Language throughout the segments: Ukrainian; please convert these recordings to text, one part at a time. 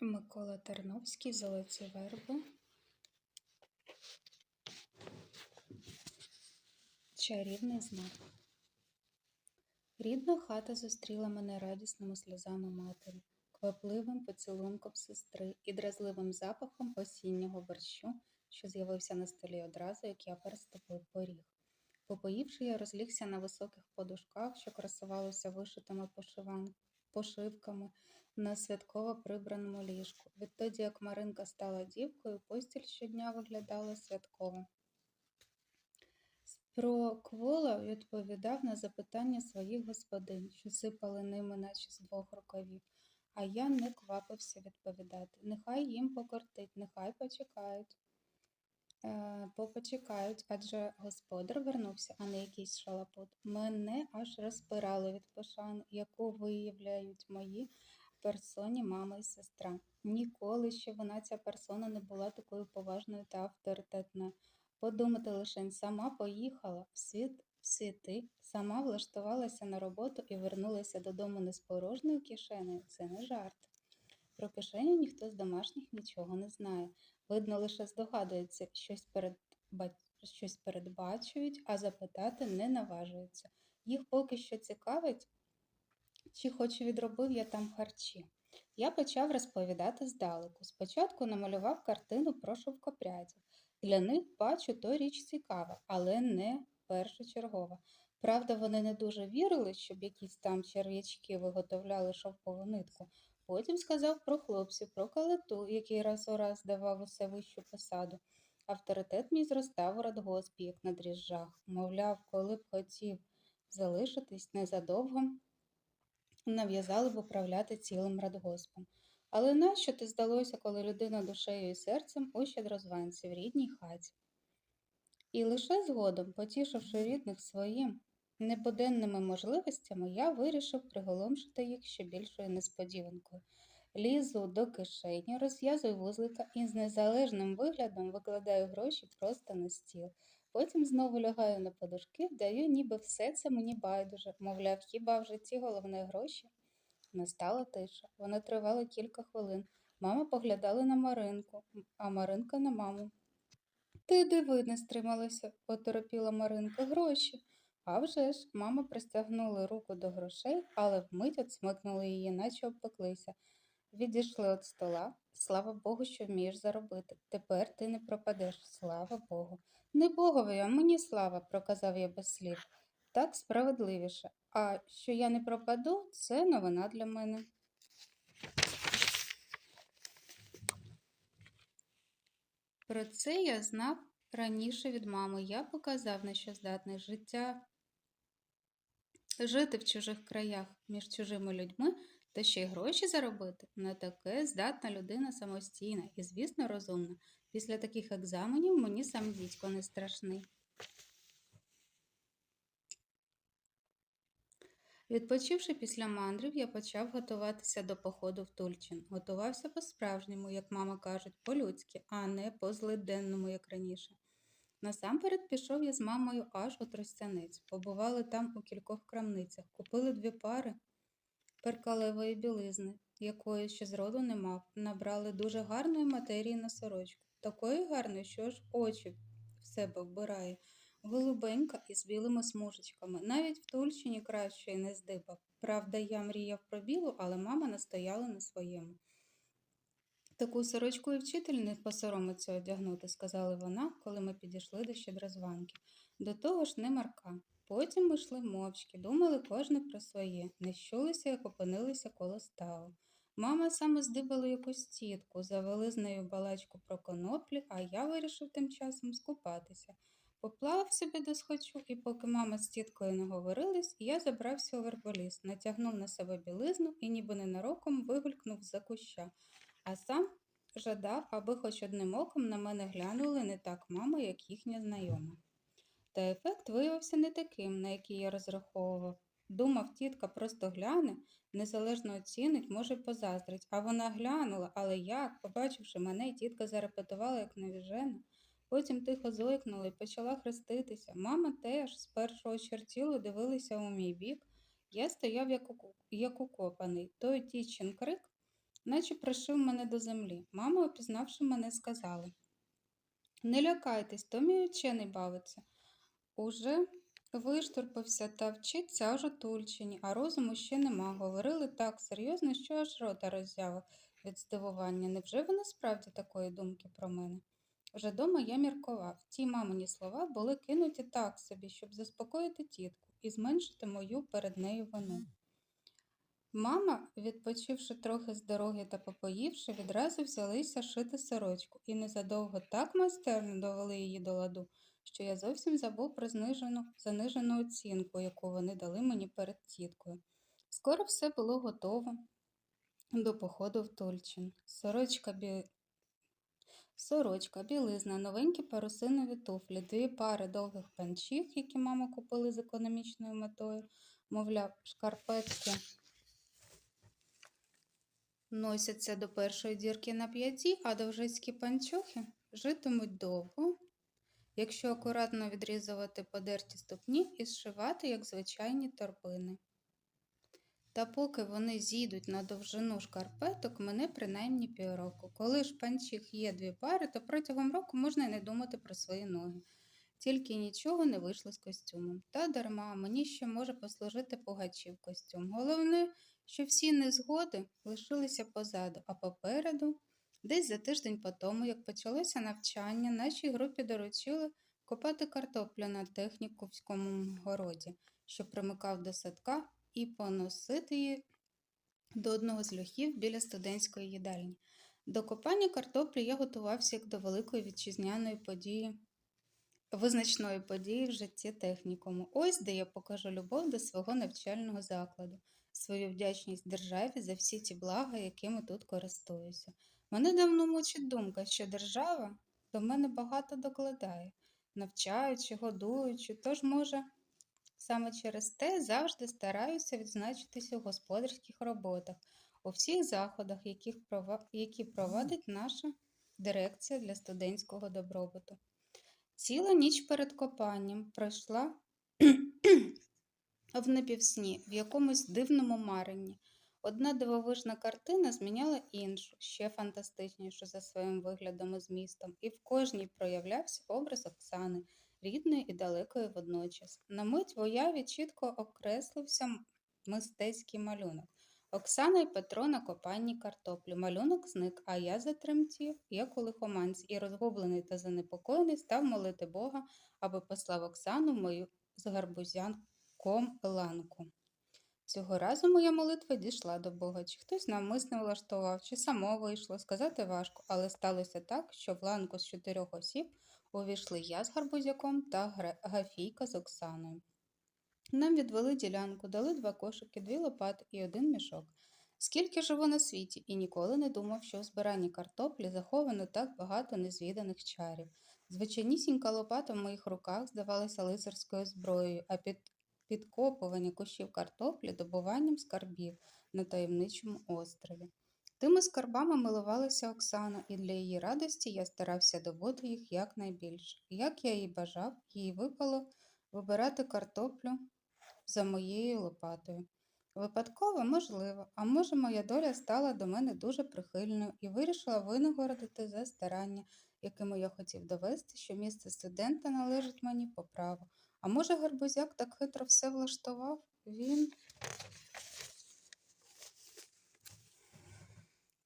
Микола Терновський Золоті верби. Чарівний знак. Рідна хата зустріла мене радісними сльозами матері, квапливим поцілунком сестри і дразливим запахом осіннього борщу, що з'явився на столі одразу, як я переступив поріг. Попоївши, я розлігся на високих подушках, що красувалися вишитими пошивками на святково прибраному ліжку. Відтоді, як Маринка стала дівкою, постіль щодня виглядала святково. Спроквола відповідав на запитання своїх господин, що сипали ними, наче з двох рукавів, а я не квапився відповідати. Нехай їм покортить, нехай почекають. Е, попочекають, адже господар вернувся, а не якийсь шалапут. Мене аж розпирало від пошани, яку виявляють мої персоні мама і сестра. Ніколи ще вона, ця персона, не була такою поважною та авторитетною. Подумати лише сама поїхала в світ в світи, сама влаштувалася на роботу і вернулася додому не з порожньою кишенею. Це не жарт. Про кишеню ніхто з домашніх нічого не знає. Видно, лише здогадується, щось, передба... щось передбачують, а запитати не наважуються. Їх поки що цікавить, чи хоч відробив я там харчі. Я почав розповідати здалеку. Спочатку намалював картину про шовкопрядів. Для них бачу то річ цікава, але не першочергова. Правда, вони не дуже вірили, щоб якісь там черв'ячки виготовляли шовкову нитку. Потім сказав про хлопців, про калиту, який раз у раз давав усе вищу посаду. Авторитет мій зростав у радгоспі, як на дріжджах. Мовляв, коли б хотів залишитись незадовго, нав'язали б управляти цілим радгоспом. Але нащо ти здалося, коли людина душею і серцем у щедрозванці в рідній хаті? І лише згодом, потішивши рідних своїм небуденними можливостями, я вирішив приголомшити їх ще більшою несподіванкою. Лізу до кишені, розв'язую вузлика і з незалежним виглядом викладаю гроші просто на стіл. Потім знову лягаю на подушки, вдаю, ніби все це мені байдуже, мовляв, хіба в житті головне гроші? Настала тиша. Вона тривала кілька хвилин. Мама поглядала на Маринку, а Маринка на маму. Ти диви, не стрималася, поторопіла Маринка. Гроші. А вже ж, мама пристягнула руку до грошей, але вмить отсмикнули її, наче обпеклися. Відійшли від стола. Слава Богу, що вмієш заробити. Тепер ти не пропадеш, слава Богу. Не Богові, а мені слава, проказав я без слів. Так справедливіше. А що я не пропаду, це новина для мене. Про це я знав раніше від мами. Я показав, на що здатне життя жити в чужих краях між чужими людьми та ще й гроші заробити. На таке здатна людина самостійна і, звісно, розумна. Після таких екзаменів мені сам дідько не страшний. Відпочивши після мандрів, я почав готуватися до походу в Тульчин. Готувався по-справжньому, як мама кажуть, по-людськи, а не по-злиденному, як раніше. Насамперед пішов я з мамою аж у Тростянець. Побували там у кількох крамницях, купили дві пари перкалевої білизни, якої ще зроду не мав. Набрали дуже гарної матерії на сорочку. Такої гарної, що ж очі в себе вбирає голубенька із білими смужечками. Навіть в Тульщині кращої не здибав. Правда, я мріяв про білу, але мама настояла на своєму. Таку сорочку і вчитель не посоромиться одягнути, сказала вона, коли ми підійшли до щедрозванки. До того ж не марка. Потім ми йшли мовчки, думали кожне про своє, не щулися, як опинилися коло ставу. Мама саме здибала якусь тітку, завели з нею балачку про коноплі, а я вирішив тим часом скупатися. Поплавав собі до схочу, і поки мама з тіткою не говорились, я забрався у верболіс, натягнув на себе білизну і ніби ненароком вигулькнув за куща, а сам жадав, аби хоч одним оком на мене глянули не так мама, як їхня знайома. Та ефект виявився не таким, на який я розраховував. Думав, тітка просто гляне, незалежно оцінить, може, позаздрить. А вона глянула, але як, побачивши мене, тітка зарепетувала, як навіжена. Потім тихо зойкнула і почала хреститися. Мама теж з першого чертілу дивилися у мій бік. Я стояв як, укопаний. Той тічин крик наче пришив мене до землі. Мама, опізнавши мене, сказала Не лякайтесь, то мій учений бавиться. Уже виштурпався та вчиться аж у Тульчині, а розуму ще нема. Говорили так серйозно, що аж рота роззяв від здивування. Невже вони справді такої думки про мене? Вже дома я міркував. Ті мамині слова були кинуті так собі, щоб заспокоїти тітку і зменшити мою перед нею вину. Мама, відпочивши трохи з дороги та попоївши, відразу взялися шити сорочку, і незадовго так майстерно довели її до ладу, що я зовсім забув про знижену, занижену оцінку, яку вони дали мені перед тіткою. Скоро все було готово до походу в Тульчин. Сорочка, бі... Сорочка, білизна, новенькі парусинові туфлі, дві пари довгих панчіх, які мама купили з економічною метою, мовляв, шкарпетки носяться до першої дірки на п'яті, а довжицькі панчохи житимуть довго, якщо акуратно відрізувати подерті ступні і зшивати, як звичайні торбини. Та поки вони зійдуть на довжину шкарпеток, мене принаймні півроку. Коли ж панчіх є дві пари, то протягом року можна й не думати про свої ноги. Тільки нічого не вийшло з костюмом. Та дарма, мені ще може послужити пугачів костюм. Головне, що всі незгоди лишилися позаду, а попереду, десь за тиждень по тому, як почалося навчання, нашій групі доручили копати картоплю на техніківському городі, що примикав до садка, і поносити її до одного з льохів біля студентської їдальні. До копання картоплі я готувався як до великої вітчизняної події, визначної події в житті технікуму. Ось де я покажу любов до свого навчального закладу, свою вдячність державі за всі ті блага, якими тут користуюся. Мене давно мучить думка, що держава до мене багато докладає, навчаючи, годуючи, тож, може, Саме через те завжди стараюся відзначитися у господарських роботах, у всіх заходах, які проводить наша дирекція для студентського добробуту. Ціла ніч перед копанням пройшла в напівсні, в якомусь дивному маренні. Одна дивовижна картина зміняла іншу, ще фантастичнішу за своїм виглядом і змістом, і в кожній проявлявся образ Оксани – рідної і далекої водночас. На мить в уяві чітко окреслився мистецький малюнок. Оксана і Петро на копанні картоплі. Малюнок зник, а я затремтів, як у лихоманці, і розгублений та занепокоєний став молити Бога, аби послав Оксану мою з гарбузянком ланку. Цього разу моя молитва дійшла до Бога. Чи хтось навмисно влаштував, чи само вийшло, сказати важко, але сталося так, що в ланку з чотирьох осіб увійшли я з гарбузяком та Гафійка з Оксаною. Нам відвели ділянку, дали два кошики, дві лопати і один мішок. Скільки живу на світі, і ніколи не думав, що в збиранні картоплі заховано так багато незвіданих чарів. Звичайнісінька лопата в моїх руках здавалася лицарською зброєю, а під підкопування кущів картоплі добуванням скарбів на таємничому острові. Тими скарбами милувалася Оксана, і для її радості я старався добути їх якнайбільше. Як я їй бажав, їй випало вибирати картоплю за моєю лопатою. Випадково, можливо, а може, моя доля стала до мене дуже прихильною і вирішила винагородити за старання, якими я хотів довести, що місце студента належить мені по праву. А може, Гарбузяк так хитро все влаштував? Він.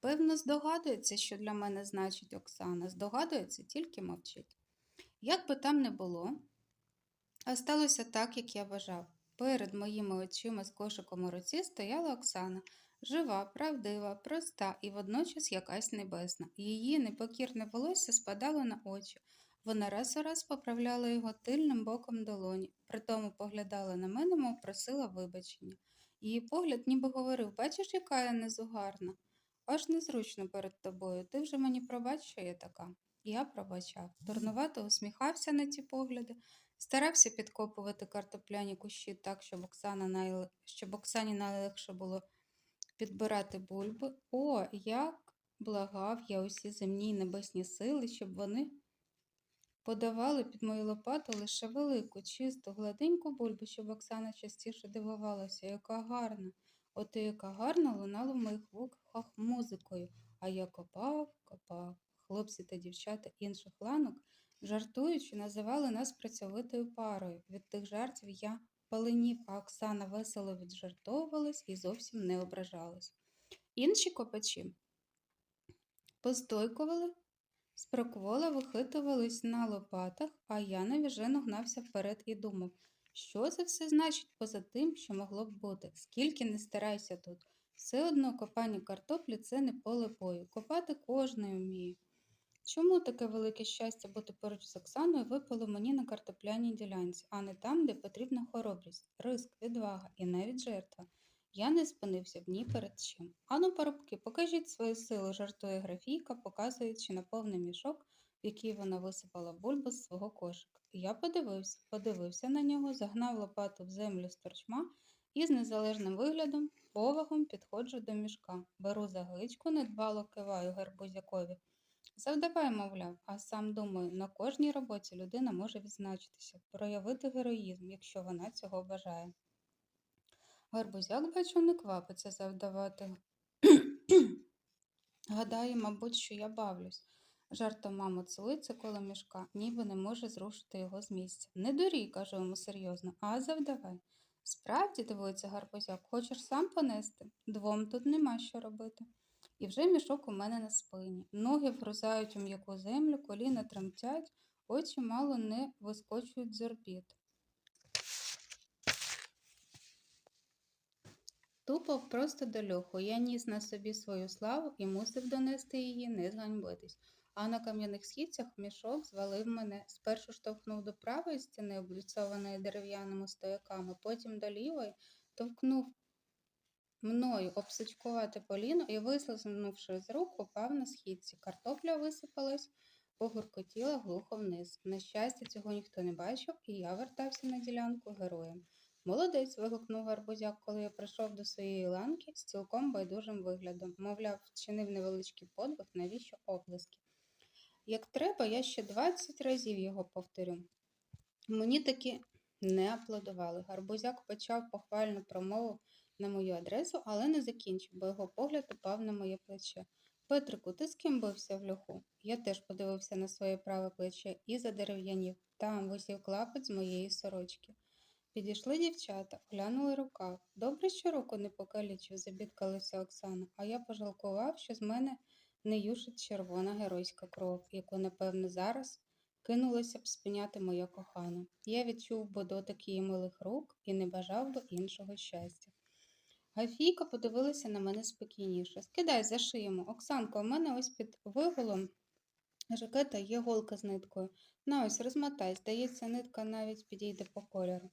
Певно, здогадується, що для мене значить Оксана. Здогадується, тільки мовчить. Як би там не було, а сталося так, як я бажав. Перед моїми очима з кошиком у руці стояла Оксана, жива, правдива, проста і водночас якась небесна. Її непокірне волосся спадало на очі. Вона раз у раз поправляла його тильним боком долоні, притому поглядала на мене, мов просила вибачення. Її погляд ніби говорив бачиш, яка я незугарна. Аж незручно перед тобою. Ти вже мені пробач, що я така. Я пробачав. Дурнувато усміхався на ті погляди, старався підкопувати картопляні кущі так, щоб, Оксана най... щоб Оксані найлегше було підбирати бульби. О, як благав я усі земні й небесні сили, щоб вони подавали під мою лопату лише велику, чисту, гладеньку бульбу, щоб Оксана частіше дивувалася, яка гарна. От і яка гарна лунала в моїх вухах музикою, а я копав, копав. Хлопці та дівчата інших ланок, жартуючи, називали нас працьовитою парою. Від тих жартів я паленів, а Оксана весело віджартовувалась і зовсім не ображалась. Інші копачі постойкували, спроквола вихитувались на лопатах, а я навіжено гнався вперед і думав, що це все значить поза тим, що могло б бути. Скільки не старайся тут. Все одно копання картоплі це не поле бою. Копати кожний вміє. Чому таке велике щастя бути поруч з Оксаною випало мені на картопляній ділянці, а не там, де потрібна хоробрість, риск, відвага і навіть жертва? Я не спинився б ні перед чим. Ану, парубки, покажіть свої сили, жартує графійка, показуючи на повний мішок, в який вона висипала бульбу з свого кошика. Я подивився, подивився на нього, загнав лопату в землю з торчма і з незалежним виглядом, повагом підходжу до мішка. Беру за гличку, недбало киваю гарбузякові. Завдавай, мовляв, а сам думаю, на кожній роботі людина може відзначитися, проявити героїзм, якщо вона цього бажає. Гарбузяк, бачу, не квапиться завдавати. Гадає, мабуть, що я бавлюсь. Жартом мамо цілується коло мішка, ніби не може зрушити його з місця. Не дурій, кажу йому серйозно, а завдавай. Справді, дивується гарбузяк, хочеш сам понести? Двом тут нема що робити. І вже мішок у мене на спині. Ноги вгрузають у м'яку землю, коліна тремтять, очі мало не вискочують з орбіт. Тупав просто до льоху. Я ніс на собі свою славу і мусив донести її, не зганьбитись. А на кам'яних східцях мішок звалив мене. Спершу штовхнув до правої стіни, обліцованої дерев'яними стояками, потім до лівої, товкнув мною обсучкувати поліно і, вислизнувши з рук, упав на східці. Картопля висипалась, погуркотіла глухо вниз. На щастя, цього ніхто не бачив, і я вертався на ділянку героєм. Молодець. вигукнув гарбузяк, коли я прийшов до своєї ланки з цілком байдужим виглядом. Мовляв, вчинив невеличкий подвиг, навіщо оплески. Як треба, я ще 20 разів його повторю. Мені таки не аплодували. Гарбузяк почав похвальну промову на мою адресу, але не закінчив, бо його погляд упав на моє плече. Петрику, ти з ким бився в льоху? Я теж подивився на своє праве плече і задерев'янів. Там висів клапоть з моєї сорочки. Підійшли дівчата, глянули рукав. Добре, що руку не покалічив, забідкалася Оксана, а я пожалкував, що з мене не юшить червона геройська кров, яку, напевно, зараз кинулася б спиняти моя кохана. Я відчув би дотик її милих рук і не бажав би іншого щастя. Гафійка подивилася на мене спокійніше. Скидай, зашиємо. Оксанко, у мене ось під виголом жакета є голка з ниткою. На ось розмотай, здається, нитка навіть підійде по кольору.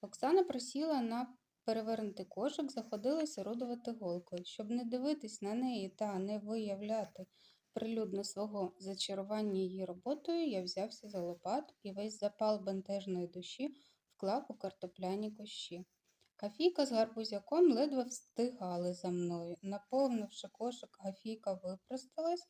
Оксана просіла на перевернутий кошик, заходилася орудувати голкою. Щоб не дивитись на неї та не виявляти прилюдно свого зачарування її роботою, я взявся за лопату і весь запал бентежної душі вклав у картопляні кущі. Гафійка з гарбузяком ледве встигали за мною. Наповнивши кошик, Гафійка випросталась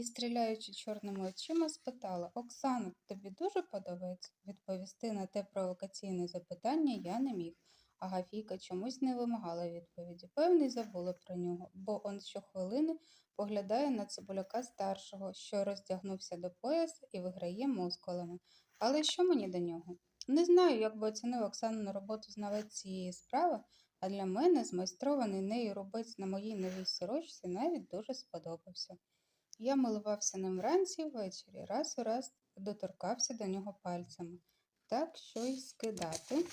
і, стріляючи чорними очима, спитала Оксано, тобі дуже подобається? Відповісти на те провокаційне запитання я не міг, а Гафійка чомусь не вимагала відповіді. Певний забула про нього, бо он щохвилини поглядає на цибуляка старшого, що роздягнувся до пояса і виграє мускулами. Але що мені до нього? Не знаю, як би оцінив Оксану на роботу знавець цієї справи, а для мене змайстрований нею робець на моїй новій сорочці навіть дуже сподобався. Я милувався ним вранці ввечері, раз у раз доторкався до нього пальцями. Так що й скидати.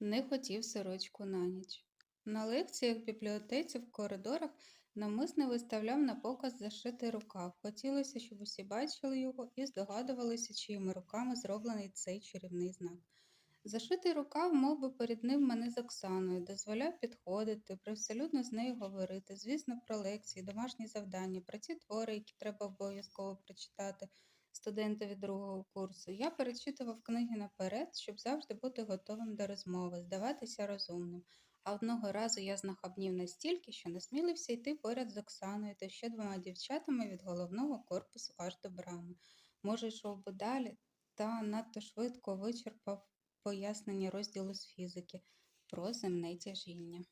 Не хотів сорочку на ніч. На лекціях в бібліотеці в коридорах Намисне виставляв на показ зашитий рукав. Хотілося, щоб усі бачили його і здогадувалися, чиїми руками зроблений цей чарівний знак. Зашитий рукав мов би, поріднив мене з Оксаною, дозволяв підходити, привселюдно з нею говорити, звісно, про лекції, домашні завдання, про ті твори, які треба обов'язково прочитати студентові другого курсу. Я перечитував книги наперед, щоб завжди бути готовим до розмови, здаватися розумним. А одного разу я знахабнів настільки, що насмілився йти поряд з Оксаною та ще двома дівчатами від головного корпусу аж до брами. Може, йшов би далі, та надто швидко вичерпав пояснення розділу з фізики. про земне тяжіння.